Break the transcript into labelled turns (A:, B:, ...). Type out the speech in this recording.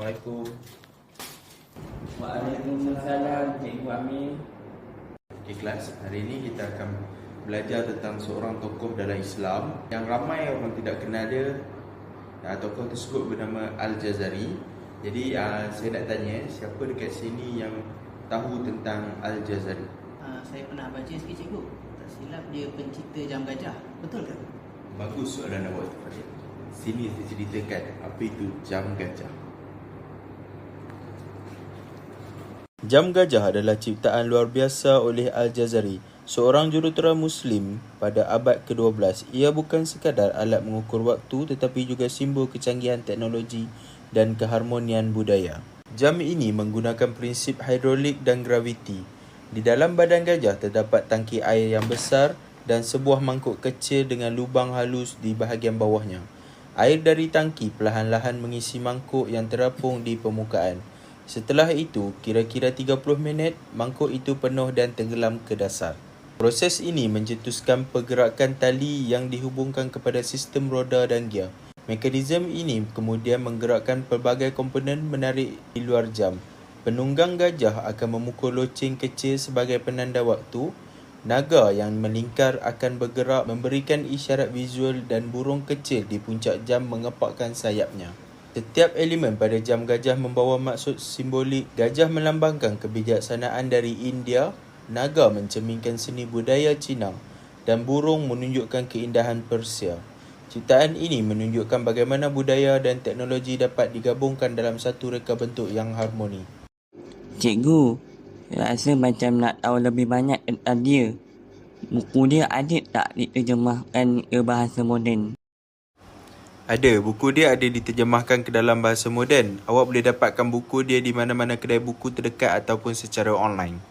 A: Assalamualaikum. Waalaikumsalam Cikgu Amin.
B: Okay, kelas hari ini kita akan belajar tentang seorang tokoh dalam Islam yang ramai orang tidak kenal dia. Nah, tokoh tersebut bernama Al-Jazari. Jadi uh, saya nak tanya siapa dekat sini yang tahu tentang Al-Jazari?
C: Uh, saya pernah baca sikit cikgu. Tak silap dia pencipta jam gajah. Betul ke?
B: Bagus soalan awak. Sini saya ceritakan apa itu jam gajah. Jam gajah adalah ciptaan luar biasa oleh Al-Jazari, seorang jurutera Muslim pada abad ke-12. Ia bukan sekadar alat mengukur waktu tetapi juga simbol kecanggihan teknologi dan keharmonian budaya. Jam ini menggunakan prinsip hidrolik dan graviti. Di dalam badan gajah terdapat tangki air yang besar dan sebuah mangkuk kecil dengan lubang halus di bahagian bawahnya. Air dari tangki perlahan-lahan mengisi mangkuk yang terapung di permukaan. Setelah itu, kira-kira 30 minit, mangkuk itu penuh dan tenggelam ke dasar. Proses ini mencetuskan pergerakan tali yang dihubungkan kepada sistem roda dan gear. Mekanisme ini kemudian menggerakkan pelbagai komponen menarik di luar jam. Penunggang gajah akan memukul loceng kecil sebagai penanda waktu. Naga yang melingkar akan bergerak memberikan isyarat visual dan burung kecil di puncak jam mengepakkan sayapnya. Setiap elemen pada jam gajah membawa maksud simbolik. Gajah melambangkan kebijaksanaan dari India, naga mencerminkan seni budaya Cina dan burung menunjukkan keindahan Persia. Ciptaan ini menunjukkan bagaimana budaya dan teknologi dapat digabungkan dalam satu reka bentuk yang harmoni.
D: Cikgu, rasa macam nak tahu lebih banyak tentang dia. Buku dia ada tak diterjemahkan ke bahasa moden?
B: Ada, buku dia ada diterjemahkan ke dalam bahasa moden. Awak boleh dapatkan buku dia di mana-mana kedai buku terdekat ataupun secara online.